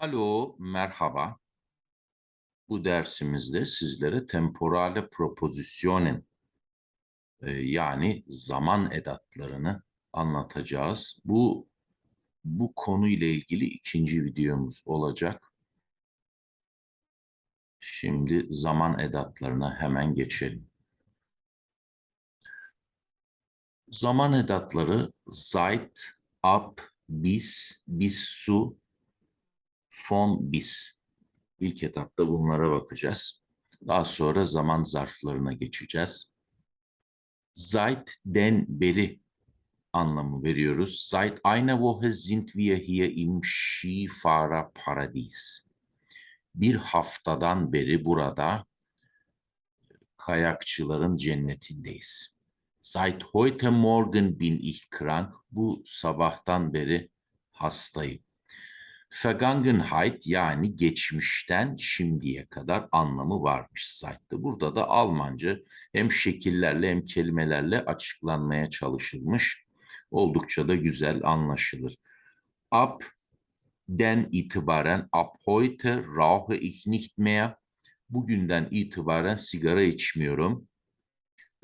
Alo, merhaba. Bu dersimizde sizlere temporale propositionen e, yani zaman edatlarını anlatacağız. Bu bu konuyla ilgili ikinci videomuz olacak. Şimdi zaman edatlarına hemen geçelim. Zaman edatları seit, ab, bis, bis von bis. İlk etapta bunlara bakacağız. Daha sonra zaman zarflarına geçeceğiz. Seit'den beri anlamı veriyoruz. Seit einer Woche sind wir hier im Skifahrerparadies. Bir haftadan beri burada kayakçıların cennetindeyiz. Seit heute Morgen bin ich krank. Bu sabahtan beri hastayım. Vergangenheit yani geçmişten şimdiye kadar anlamı varmış site'de. Burada da Almanca hem şekillerle hem kelimelerle açıklanmaya çalışılmış. Oldukça da güzel anlaşılır. Ab den itibaren ab heute rauche ich nicht mehr. Bugünden itibaren sigara içmiyorum.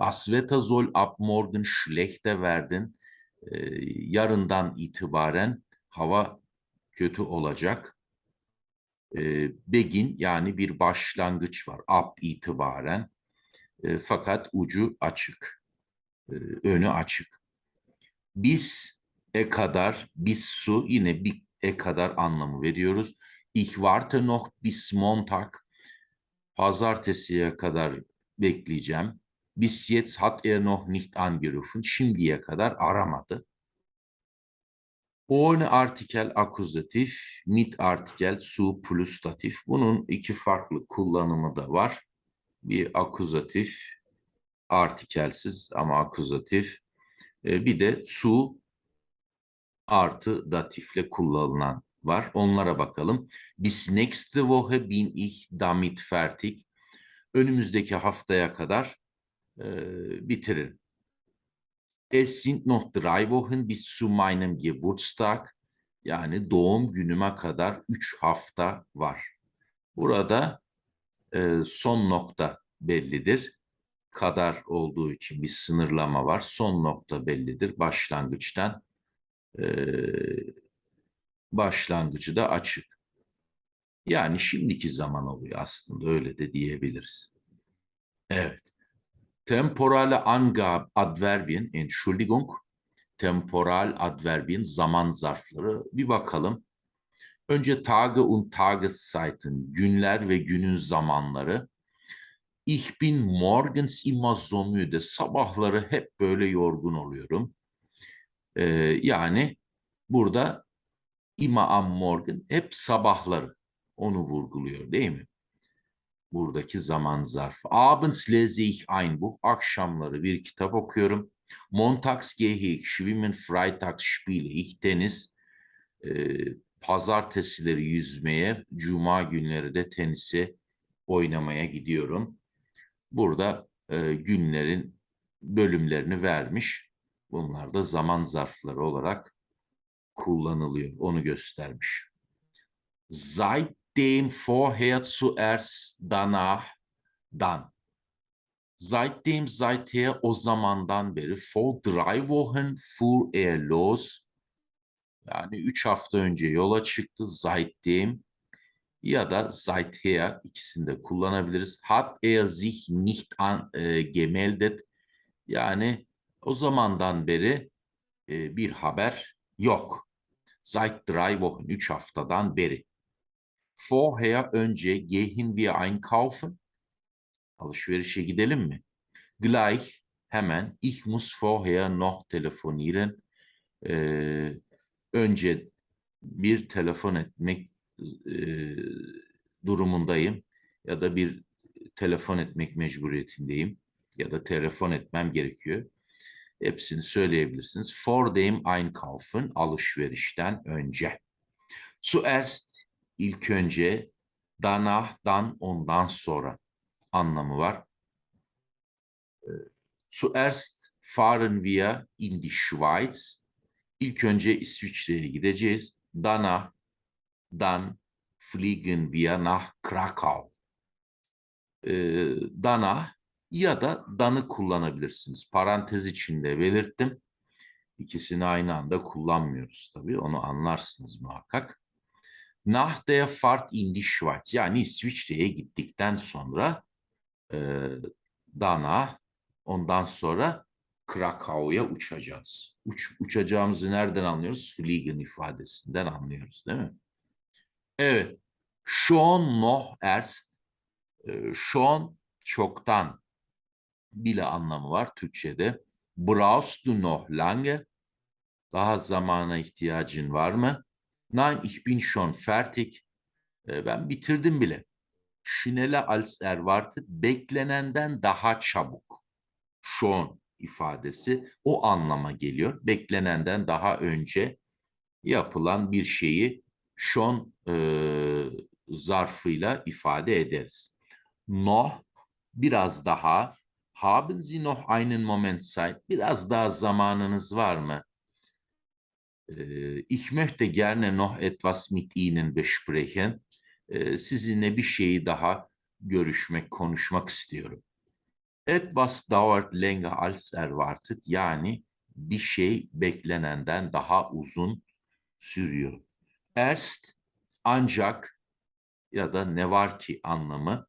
Das Wetter soll ab morgen schlechter werden. Ee, yarından itibaren hava kötü olacak. E, begin yani bir başlangıç var. Ab itibaren. E, fakat ucu açık. E, önü açık. Bis e kadar, bis su yine bir e kadar anlamı veriyoruz. Ich warte noch bis Montag. Pazartesiye kadar bekleyeceğim. Bis jetzt hat er noch nicht angerufen. Şimdiye kadar aramadı. Ohne artikel akuzatif, mit artikel su plus datif. Bunun iki farklı kullanımı da var. Bir akuzatif, artikelsiz ama akuzatif. E, Bir de su artı datifle kullanılan var. Onlara bakalım. Bis nächste Woche bin ich damit fertig. Önümüzdeki haftaya kadar e, bitiririm. Es sind noch drei Wochen bis zu meinem Geburtstag. Yani doğum günüme kadar üç hafta var. Burada e, son nokta bellidir. Kadar olduğu için bir sınırlama var. Son nokta bellidir. Başlangıçtan e, başlangıcı da açık. Yani şimdiki zaman oluyor aslında öyle de diyebiliriz. Evet. Temporale Angab Adverbien, Entschuldigung, temporal adverbien zaman zarfları bir bakalım. Önce Tage und Tageszeiten, günler ve günün zamanları. Ich bin morgens immer so müde. Sabahları hep böyle yorgun oluyorum. Ee, yani burada immer am Morgen hep sabahları onu vurguluyor değil mi? Buradaki zaman zarfı. Abends lese ich ein Buch. Akşamları bir kitap okuyorum. Montags gehe ich schwimmen, freitags spiele ich tenis. Ee, pazartesileri yüzmeye, cuma günleri de tenise oynamaya gidiyorum. Burada e, günlerin bölümlerini vermiş. Bunlar da zaman zarfları olarak kullanılıyor. Onu göstermiş. Seitdem vorher zuerst danach dann. Seitdem seither o zamandan beri vor drei Wochen fuhr er los. Yani üç hafta önce yola çıktı. Seitdem ya da seither ikisini de kullanabiliriz. Hat er sich nicht an, e, gemeldet. Yani o zamandan beri e, bir haber yok. Seit drei Wochen, üç haftadan beri. Vorher önce gehen wir einkaufen. Alışverişe gidelim mi? Gleich hemen ich muss vorher noch telefonieren. Ee, önce bir telefon etmek e, durumundayım ya da bir telefon etmek mecburiyetindeyim ya da telefon etmem gerekiyor. Hepsini söyleyebilirsiniz. Vor dem Einkaufen alışverişten önce. Zuerst ilk önce, danach'dan ondan sonra anlamı var. Ee, Zuerst fahren wir in die Schweiz. İlk önce İsviçre'ye gideceğiz. Danach, dan, fliegen wir nach Krakau. Ee, danach ya da danı kullanabilirsiniz. Parantez içinde belirttim. İkisini aynı anda kullanmıyoruz tabii. Onu anlarsınız muhakkak. Nach der Fahrt in die Schweiz yani İsviçre'ye gittikten sonra e, danach ondan sonra Krakau'ya uçacağız. Uç, uçacağımızı nereden anlıyoruz? Fliegen ifadesinden anlıyoruz değil mi? Evet. Schon noch erst. E, schon çoktan bile anlamı var Türkçe'de. Brauchst du noch lange? Daha zamana ihtiyacın var mı? Nein, ich bin schon fertig. E, ben bitirdim bile. Schnelle als erwartet. Beklenenden daha çabuk. Schon ifadesi o anlama geliyor. Beklenenden daha önce yapılan bir şeyi schon e, zarfıyla ifade ederiz. Noch biraz daha haben Sie noch einen Moment Zeit? Biraz daha zamanınız var mı? Ich möchte gerne noch etwas mit Ihnen besprechen. Sizinle bir şeyi daha görüşmek, konuşmak istiyorum. Etwas dauert länger als erwartet. Yani bir şey beklenenden daha uzun sürüyor. Erst ancak ya da ne var ki anlamı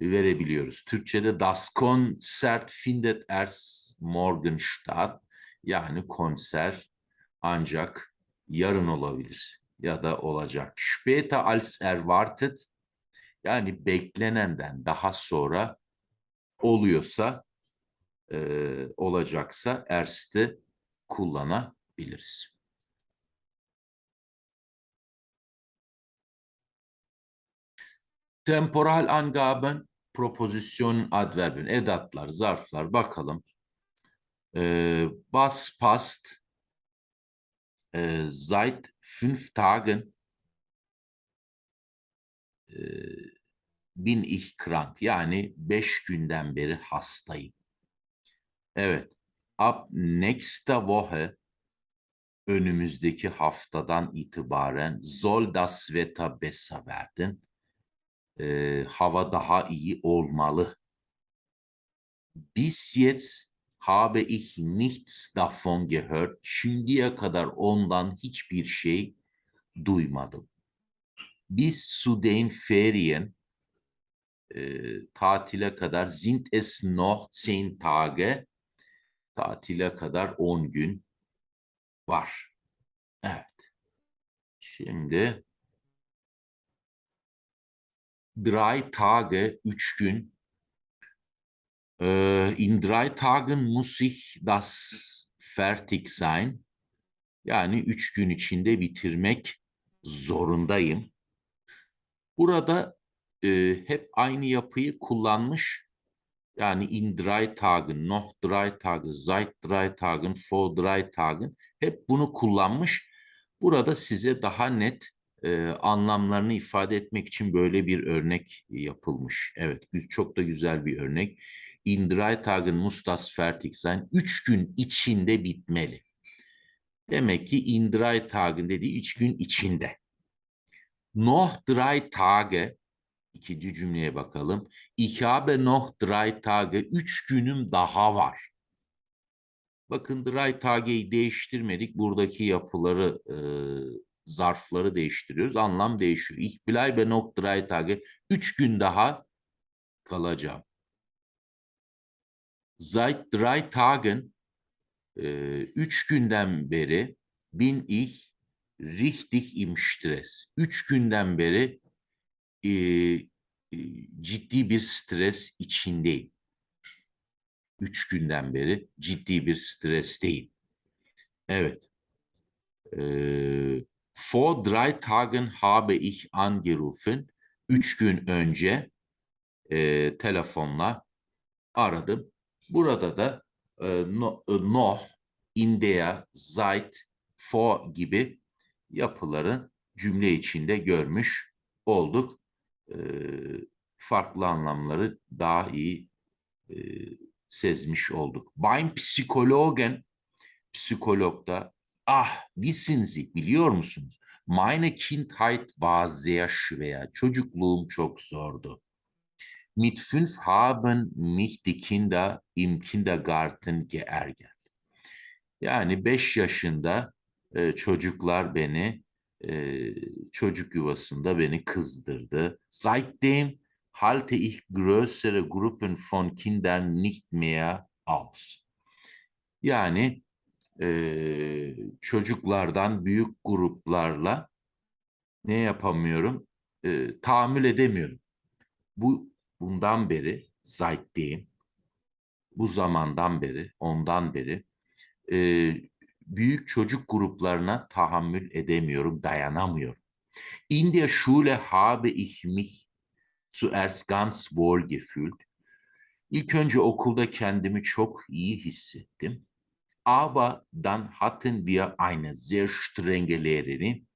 verebiliyoruz. Türkçe'de das Konzert findet erst morgen statt. Yani konser ancak yarın olabilir ya da olacak. Später als erwartet yani beklenenden daha sonra oluyorsa e, olacaksa erst'i kullanabiliriz. Temporal Angaben, Proposition, Adverben, edatlar, zarflar bakalım. Ee, was passt äh, seit fünf Tagen äh, bin ich krank. Yani beş günden beri hastayım. Evet. Ab nächste Woche önümüzdeki haftadan itibaren soll das Wetter besser werden. Ee, hava daha iyi olmalı. Bis jetzt habe ich nichts davon gehört. Şimdiye kadar ondan hiçbir şey duymadım. Bis zu den Ferien e, tatile kadar sind es noch zehn Tage tatile kadar 10 gün var. Evet. Şimdi drei Tage, üç gün in drei Tagen muss ich das fertig sein. Yani üç gün içinde bitirmek zorundayım. Burada e, hep aynı yapıyı kullanmış. Yani in drei Tagen, noch drei Tagen, seit drei Tagen, vor drei Tagen hep bunu kullanmış. Burada size daha net e, anlamlarını ifade etmek için böyle bir örnek yapılmış. Evet, çok da güzel bir örnek. In drei Tagen muss das fertig sein. Üç gün içinde bitmeli. Demek ki in drei Tagen dediği üç gün içinde. Noch drei Tage ikinci cümleye bakalım. Ich habe noch drei Tage. Üç günüm daha var. Bakın drei Tage'yi değiştirmedik. Buradaki yapıları e, zarfları değiştiriyoruz. Anlam değişiyor. Ich bleibe noch drei Tage. Üç gün daha kalacağım. Seit drei Tagen e, üç günden beri bin ich richtig im Stress. Üç günden beri e, e, ciddi bir stres içindeyim. Üç günden beri ciddi bir stresteyim. Evet. Ee, vor drei Tagen habe ich angerufen. Üç gün önce e, telefonla aradım. Burada da e, no, e, noch, in der, seit, vor gibi yapıları cümle içinde görmüş olduk. E, farklı anlamları daha iyi e, sezmiş olduk. Beim Psikologen, psikologda Ah, wissen Sie, biliyor musunuz? Meine Kindheit war sehr schwer. Çocukluğum çok zordu. Mit fünf haben mich die Kinder im Kindergarten geärgert. Yani beş yaşında e, çocuklar beni e, çocuk yuvasında beni kızdırdı. Seitdem halte ich größere Gruppen von Kindern nicht mehr aus. Yani e, çocuklardan büyük gruplarla ne yapamıyorum? E, tahammül edemiyorum. Bu bundan beri seitdem bu zamandan beri, ondan beri e, büyük çocuk gruplarına tahammül edemiyorum, dayanamıyorum. In der Schule habe ich mich zuerst ganz wohl gefühlt. İlk önce okulda kendimi çok iyi hissettim. Aber dann hatten wir eine sehr strenge Lehrerin.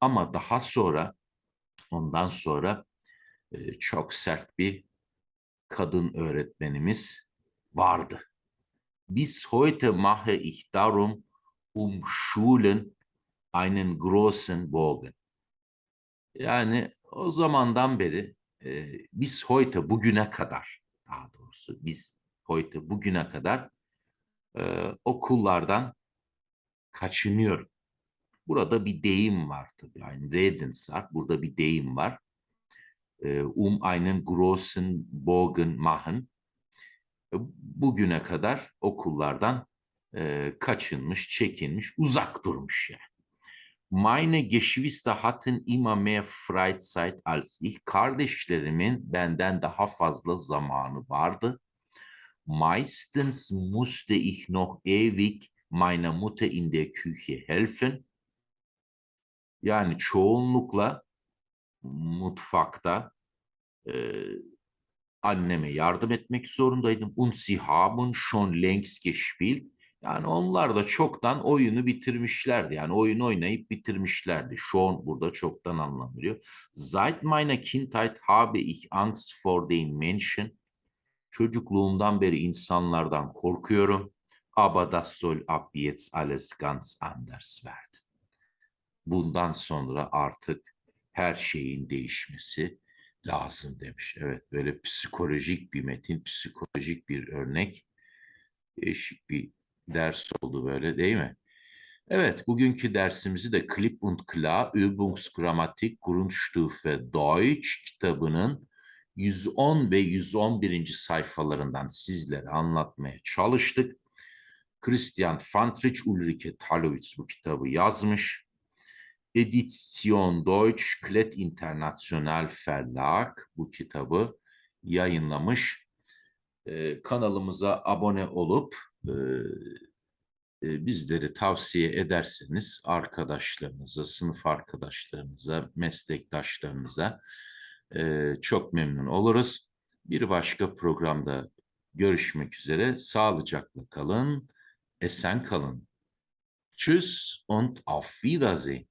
Ama daha sonra, ondan sonra e, çok sert bir kadın öğretmenimiz vardı. Bis heute mache ich darum um Schulen einen großen Bogen. Yani o zamandan beri e, bis heute bugüne kadar daha doğrusu biz heute bugüne kadar e, okullardan kaçınıyorum. Burada bir deyim var tabii. Yani Redensart burada bir deyim var. E, um einen großen Bogen machen. E, Bugüne kadar okullardan e, kaçınmış, çekinmiş, uzak durmuş yani. Meine Geschwister hatten immer mehr Freizeit als ich. Kardeşlerimin benden daha fazla zamanı vardı. Meistens musste ich noch ewig meiner Mutter in der Küche helfen. Yani çoğunlukla mutfakta e, anneme yardım etmek zorundaydım. Und sie haben schon längst gespielt. Yani onlar da çoktan oyunu bitirmişlerdi. Yani oyun oynayıp bitirmişlerdi. Schon burada çoktan anlamıyor. Seit meiner Kindheit habe ich Angst vor den Menschen. Çocukluğumdan beri insanlardan korkuyorum. Aber das soll ab jetzt alles ganz anders werden. Bundan sonra artık her şeyin değişmesi lazım demiş. Evet böyle psikolojik bir metin, psikolojik bir örnek. Değişik bir ders oldu böyle değil mi? Evet, bugünkü dersimizi de Klipp und Klar Übungsgrammatik Grundstufe Deutsch kitabının 110 ve 111. sayfalarından sizlere anlatmaya çalıştık. Christian Fantrich Ulrike Talowitz bu kitabı yazmış. Edition Deutsch Klett International Verlag bu kitabı yayınlamış. Ee, kanalımıza abone olup e, e, bizleri tavsiye ederseniz arkadaşlarınıza, sınıf arkadaşlarınıza, meslektaşlarınıza e, çok memnun oluruz. Bir başka programda görüşmek üzere. Sağlıcakla kalın, esen kalın. Tschüss und auf Wiedersehen.